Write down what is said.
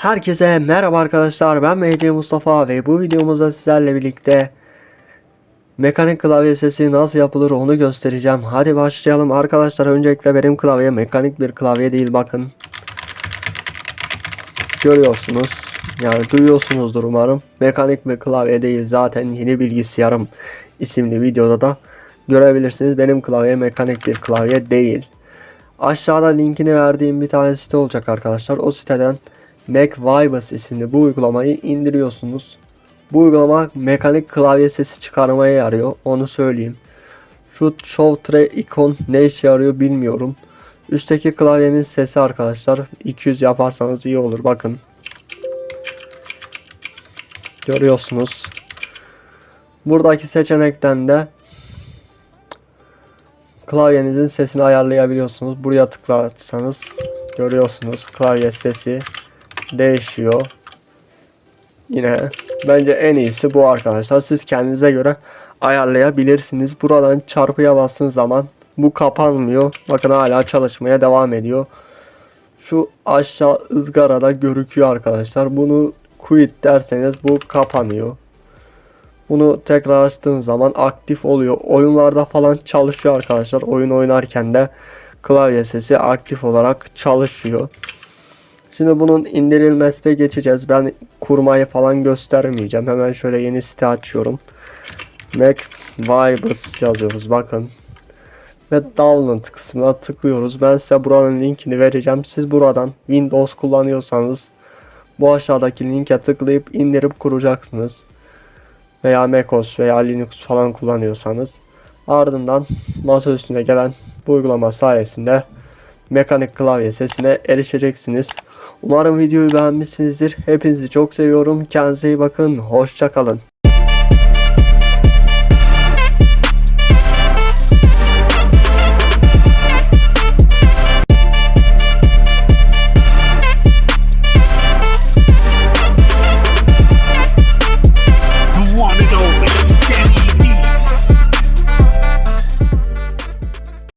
Herkese merhaba arkadaşlar ben MC Mustafa ve bu videomuzda sizlerle birlikte mekanik klavye sesi nasıl yapılır onu göstereceğim. Hadi başlayalım arkadaşlar öncelikle benim klavye mekanik bir klavye değil bakın. Görüyorsunuz yani duyuyorsunuzdur umarım. Mekanik bir klavye değil zaten yeni bilgisayarım isimli videoda da görebilirsiniz. Benim klavye mekanik bir klavye değil. Aşağıda linkini verdiğim bir tane site olacak arkadaşlar. O siteden Mac Vibes isimli bu uygulamayı indiriyorsunuz. Bu uygulama mekanik klavye sesi çıkarmaya yarıyor. Onu söyleyeyim. Şu Show Tray ikon ne işe yarıyor bilmiyorum. Üstteki klavyenin sesi arkadaşlar 200 yaparsanız iyi olur. Bakın. Görüyorsunuz. Buradaki seçenekten de klavyenizin sesini ayarlayabiliyorsunuz. Buraya tıklarsanız görüyorsunuz klavye sesi değişiyor. Yine bence en iyisi bu arkadaşlar. Siz kendinize göre ayarlayabilirsiniz. Buradan çarpıya bastığınız zaman bu kapanmıyor. Bakın hala çalışmaya devam ediyor. Şu aşağı ızgarada görüküyor arkadaşlar. Bunu quit derseniz bu kapanıyor. Bunu tekrar açtığınız zaman aktif oluyor. Oyunlarda falan çalışıyor arkadaşlar. Oyun oynarken de klavye sesi aktif olarak çalışıyor. Şimdi bunun indirilmesine geçeceğiz. Ben kurmayı falan göstermeyeceğim. Hemen şöyle yeni site açıyorum. Mac Vibes yazıyoruz bakın. Ve download kısmına tıklıyoruz. Ben size buranın linkini vereceğim. Siz buradan Windows kullanıyorsanız bu aşağıdaki linke tıklayıp indirip kuracaksınız. Veya macOS veya Linux falan kullanıyorsanız. Ardından masa üstüne gelen bu uygulama sayesinde mekanik klavye sesine erişeceksiniz. Umarım videoyu beğenmişsinizdir. Hepinizi çok seviyorum. Kendinize iyi bakın. Hoşçakalın.